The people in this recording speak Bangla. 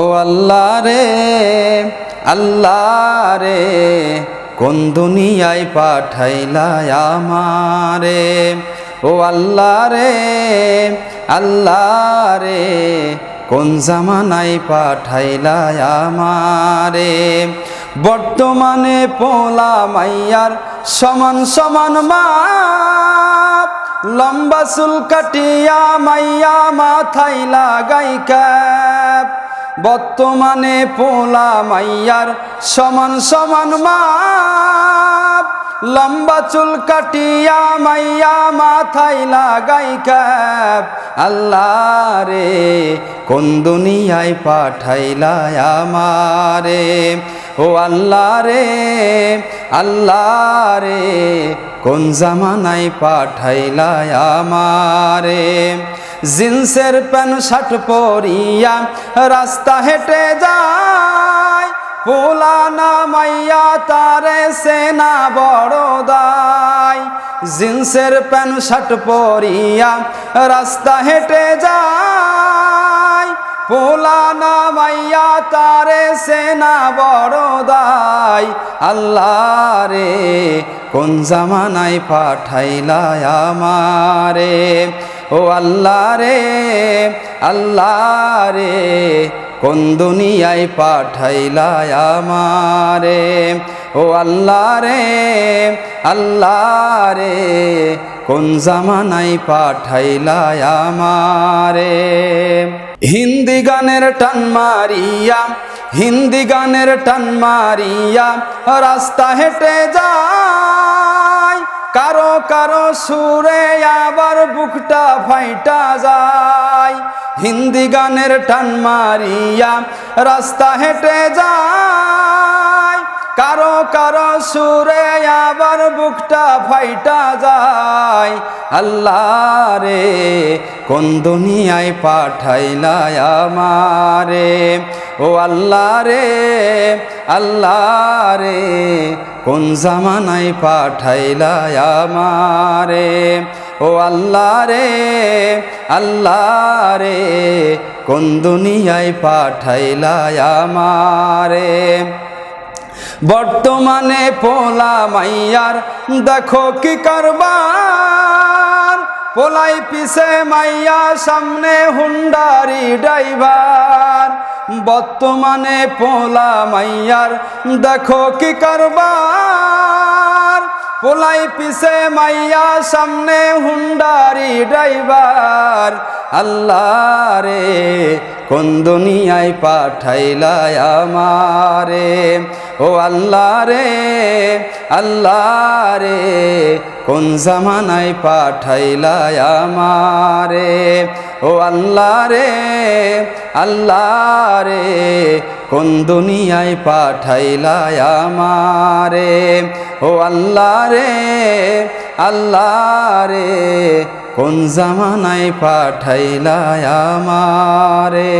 ও আল্লাহ রে আল্লাহ রে, কোন দুনিয়ায় পাঠাইলা আমারে? ও আল্লাহ রে আল্লাহ রে, কোন জামানায় পাঠাইলা আমারে? বর্তমানে পোলা মাইয়ার সমান সমান মা লম্বা চুল কাটিয়া মাইয়া মাথায় লাগাই ক্যাপ বর্তমানে পোলা মাইয়ার সমান সমান মাপ। লম্বা চুল কাটিয়া মাইয়া মাথায় লাগাই ক্যাপ। আল্লাহ রে, কোন দুনিয়ায় পাঠাইলা আমারে? ও আল্লাহ রে আল্লাহ রে, কোন জামানায় পাঠাইলা আমারে? জিন্সের প্যান্ট, শার্ট পরিয়া রাস্তা হেঁটে যায়। পোলানা মাইয়া তারে সেনা বড় দায়। জিন্সের প্যান্ট, শার্ট পরিয়া রাস্তা হেঁটে যায়। পোলানা মাইয়া তারে সেনা বড় দায়। আল্লাহ রে কোন জামানায় পাঠাইলা আমারে? ও আল্লাহ রে আল্লাহ রে, কোন দুনিয়ায় পাঠাইলা আমারে? ও আল্লাহ রে আল্লাহ রে, কোন জামানায় পাঠাইলা আমারে? হিন্দি গানের টান মারিয়া, হিন্দি গানের টান মারিয়া, রাস্তা হেঁটে যায়। কারও কারও সুরে আবার বুকটা ফাইটা যায়। হিন্দি গানের টান মারিয়া রাস্তা হেঁটে যায়। কারও কারও সুরে আবার বুকটা ফাইটা যায়। আল্লাহ রে, কোন দুনিয়ায় পাঠাইলা আমারে? ও আল্লাহ রে আল্লাহ রে, কোন জামানায় পাঠাইলা আমারে? ও আল্লাহ রে আল্লাহ রে, কোন দুনিয়ায় পাঠাইলা আমারে? বর্তমানে পোলা মাইয়ার, দেখো কি কারবার? পোলাই পিছে মাইয়া, সামনে হুন্ডারি ড্রাইভার। বর্তমানে পোলা মাইয়ার, দেখো কি কারবার? পোলাই পিছে মাইয়া সামনে হুন্ডারি ড্রাইভার। আল্লাহ রে কোন দুনিয়ায় পাঠাইলায় আমারে। ও আল্লাহ রে আল্লাহ রে, কোন জামানায় পাঠাইলা আমারে? ও আল্লাহ রে আল্লাহ রে, কোন দুনিয়ায় পাঠাইলা আমারে? ও আল্লাহ রে আল্লাহ রে, কোন জামানায় পাঠাইলা আমারে?